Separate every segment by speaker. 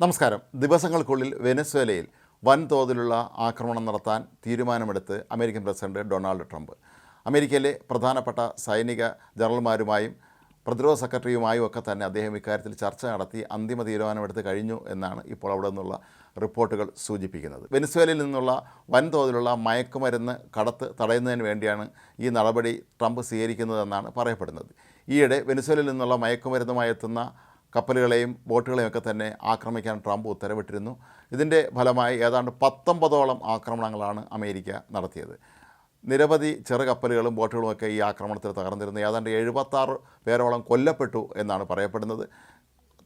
Speaker 1: നമസ്കാരം. ദിവസങ്ങൾക്കുള്ളിൽ വെനസ്വേലയിൽ വൻതോതിലുള്ള ആക്രമണം നടത്താൻ തീരുമാനമെടുത്ത് അമേരിക്കൻ പ്രസിഡന്റ് ഡൊണാൾഡ് ട്രംപ്. അമേരിക്കയിലെ പ്രധാനപ്പെട്ട സൈനിക ജനറൽമാരുമായും പ്രതിരോധ സെക്രട്ടറിയുമായും ഒക്കെ തന്നെ അദ്ദേഹം ഇക്കാര്യത്തിൽ ചർച്ച നടത്തി അന്തിമ തീരുമാനമെടുത്ത് കഴിഞ്ഞു എന്നാണ് ഇപ്പോൾ അവിടെ നിന്നുള്ള റിപ്പോർട്ടുകൾ സൂചിപ്പിക്കുന്നത്. വെനസ്വേലയിൽ നിന്നുള്ള വൻതോതിലുള്ള മയക്കുമരുന്ന് കടത്ത് തടയുന്നതിന് വേണ്ടിയാണ് ഈ നടപടി ട്രംപ് സ്വീകരിക്കുന്നതെന്നാണ് പറയപ്പെടുന്നത്. ഈയിടെ വെനസ്വേലയിൽ നിന്നുള്ള മയക്കുമരുന്നുമായി എത്തുന്ന കപ്പലുകളെയും ബോട്ടുകളെയും ഒക്കെ തന്നെ ആക്രമിക്കാൻ ട്രംപ് ഉത്തരവിട്ടിരുന്നു. ഇതിന്റെ ഫലമായി ഏതാണ്ട് പത്തൊമ്പതോളം ആക്രമണങ്ങളാണ് അമേരിക്ക നടത്തിയത്. നിരവധി ചെറു കപ്പലുകളും ബോട്ടുകളുമൊക്കെ ഈ ആക്രമണത്തിൽ തകർന്നിരുന്നു. ഏതാണ്ട് എഴുപത്താറ് പേരോളം കൊല്ലപ്പെട്ടു എന്നാണ് പറയപ്പെടുന്നത്.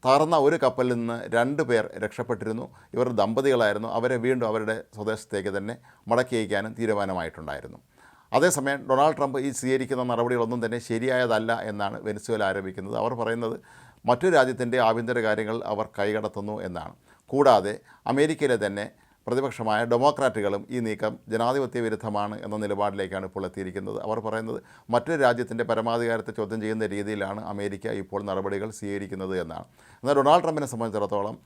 Speaker 1: തകർന്ന ഒരു കപ്പലിൽ നിന്ന് രണ്ട് പേർ രക്ഷപ്പെട്ടിരുന്നു. ഇവർ ദമ്പതികളായിരുന്നു. അവരെ വീണ്ടും അവരുടെ സ്വദേശത്തേക്ക് തന്നെ മടക്കി അയക്കാനും തീരുമാനമായിട്ടുണ്ടായിരുന്നു. അതേസമയം ഡൊണാൾഡ് ട്രംപ് ഈ സ്വീകരിക്കുന്ന നടപടികളൊന്നും തന്നെ ശരിയായതല്ല എന്നാണ് വെനിസ്വേല ആരോപിക്കുന്നത്. അവർ പറയുന്നത് മറ്റു രാജ്യത്തിന്റെ ആഭ്യന്തര കാര്യങ്ങൾ അവർ കൈകടത്തുന്നു എന്നാണ്. കൂടാതെ അമേരിക്കയിലെ തന്നെ പ്രതിപക്ഷമായ ഡെമോക്രാറ്റുകളും ഈ നീക്കം ജനാധിപത്യ വിരുദ്ധമാണ് എന്ന നിലപാടിലേക്കാണ് ഇപ്പോൾ എത്തിയിരിക്കുന്നത്. അവർ പറയുന്നത് മറ്റൊരു രാജ്യത്തിന്റെ പരമാധികാരത്തെ ചോദ്യം ചെയ്യുന്ന രീതിയിലാണ് അമേരിക്ക ഇപ്പോൾ നടപടികൾ സ്വീകരിക്കുന്നത് എന്നാണ്. എന്നാൽ ഡൊണാൾഡ് ട്രംപിനെ സംബന്ധിച്ചിടത്തോളം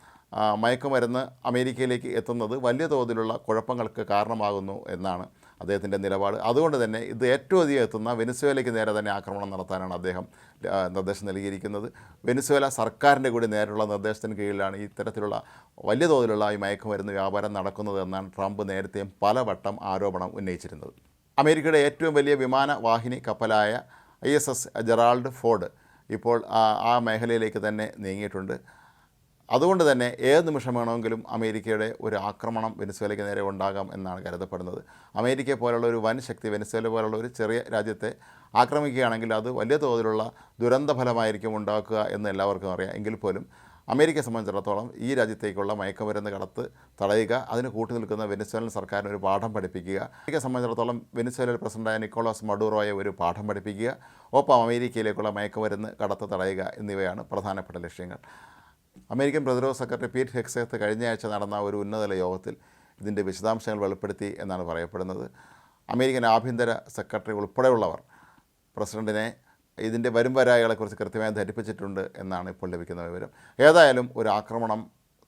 Speaker 1: മയക്കുമരുന്ന് അമേരിക്കയിലേക്ക് എത്തുന്നത് വലിയ തോതിലുള്ള കുഴപ്പങ്ങൾക്ക് കാരണമാകുന്നു എന്നാണ് അദ്ദേഹത്തിന്റെ നിലപാട്. അതുകൊണ്ട് തന്നെ ഇത് ഏറ്റവും അധികം എത്തുന്ന വെനിസ്വേലയ്ക്ക് നേരെ തന്നെ ആക്രമണം നടത്താനാണ് അദ്ദേഹം നിർദ്ദേശം നൽകിയിരിക്കുന്നത്. വെനിസ്വേല സർക്കാരിന്റെ കൂടി നേരിട്ടുള്ള നിർദ്ദേശത്തിന് കീഴിലാണ് ഇത്തരത്തിലുള്ള വലിയ തോതിലുള്ള ഈ മയക്കുമരുന്ന് വ്യാപാരം നടക്കുന്നത് എന്നാണ് ട്രംപ് നേരത്തെയും പലവട്ടം ആരോപണം ഉന്നയിച്ചിരുന്നത്. അമേരിക്കയുടെ ഏറ്റവും വലിയ വിമാനവാഹിനി കപ്പലായ I S S Gerald Ford ഇപ്പോൾ ആ മേഖലയിലേക്ക് തന്നെ നീങ്ങിയിട്ടുണ്ട്. അതുകൊണ്ട് തന്നെ ഏത് നിമിഷം വേണമെങ്കിലും അമേരിക്കയുടെ ഒരു ആക്രമണം വെനസ്വേലയ്ക്ക് നേരെ ഉണ്ടാകാം എന്നാണ് കരുതപ്പെടുന്നത്. അമേരിക്ക പോലുള്ള ഒരു വൻ ശക്തി വെനസ്വേല പോലുള്ള ഒരു ചെറിയ രാജ്യത്തെ ആക്രമിക്കുകയാണെങ്കിൽ അത് വലിയ തോതിലുള്ള ദുരന്ത ഫലമായിരിക്കും ഉണ്ടാക്കുക എന്ന് എല്ലാവർക്കും അറിയാം. എങ്കിൽ പോലും അമേരിക്കയെ സംബന്ധിച്ചിടത്തോളം ഈ രാജ്യത്തേക്കുള്ള മയക്കുമരുന്ന് കടത്ത് തടയുക അതിന് കൂട്ടി നിൽക്കുന്ന വെനിസ്വേലൻ സർക്കാരിന് ഒരു പാഠം പഠിപ്പിക്കുക അമേരിക്കയെ സംബന്ധിച്ചിടത്തോളം വെനിസ്വേലൻ പ്രസിഡന്റായ നിക്കോളാസ് മഡൂറോയെ ഒരു പാഠം പഠിപ്പിക്കുക ഒപ്പം അമേരിക്കയിലേക്കുള്ള മയക്കുമരുന്ന് കടത്ത് തടയുക എന്നിവയാണ് പ്രധാനപ്പെട്ട ലക്ഷ്യങ്ങൾ. അമേരിക്കൻ പ്രതിരോധ സെക്രട്ടറി പീറ്റ് ഹെക്സേത്ത് കഴിഞ്ഞ ആഴ്ച നടന്ന ഒരു ഉന്നതതല യോഗത്തിൽ ഇതിന്റെ വിശദാംശങ്ങൾ വെളിപ്പെടുത്തി എന്നാണ് പറയപ്പെടുന്നത്. അമേരിക്കൻ ആഭ്യന്തര സെക്രട്ടറി ഉൾപ്പെടെയുള്ളവർ പ്രസിഡന്റിനെ ഇതിന്റെ വരും വരായകളെക്കുറിച്ച് കൃത്യമായി ധരിപ്പിച്ചിട്ടുണ്ട് എന്നാണ് ഇപ്പോൾ ലഭിക്കുന്ന വിവരം. ഏതായാലും ഒരു ആക്രമണം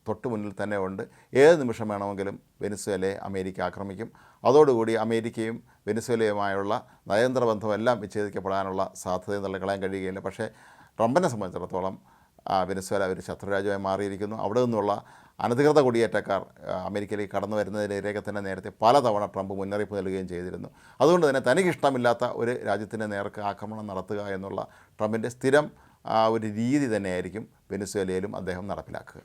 Speaker 1: തൊട്ട് മുന്നിൽ തന്നെ ഉണ്ട്. ഏത് നിമിഷം വേണമെങ്കിലും വെനിസ്വേലയെ അമേരിക്ക ആക്രമിക്കും. അതോടുകൂടി അമേരിക്കയും വെനിസ്വേലയുമായുള്ള നയതന്ത്ര ബന്ധമെല്ലാം വിച്ഛേദിക്കപ്പെടാനുള്ള സാധ്യത തള്ളിക്കളയാൻ കഴിയുകയില്ല. പക്ഷേ ട്രംപിനെ സംബന്ധിച്ചിടത്തോളം വെനിസ്വേല ഒരു ശത്രുരാജ്യമായി മാറിയിരിക്കുന്നു. അവിടെ നിന്നുള്ള അനധികൃത കുടിയേറ്റക്കാർ അമേരിക്കയിലേക്ക് കടന്നു വരുന്നതിനെതിരെയൊക്കെ തന്നെ നേരത്തെ പലതവണ ട്രംപ് മുന്നറിയിപ്പ് നൽകുകയും ചെയ്തിരുന്നു. അതുകൊണ്ട് തന്നെ തനിക്കിഷ്ടമില്ലാത്ത ഒരു രാജ്യത്തിന്റെ നേർക്ക് ആക്രമണം നടത്തുക എന്നുള്ള ട്രംപിന്റെ സ്ഥിരം ഒരു രീതി തന്നെയായിരിക്കും വെനസ്വേലയിലും അദ്ദേഹം നടപ്പിലാക്കുക.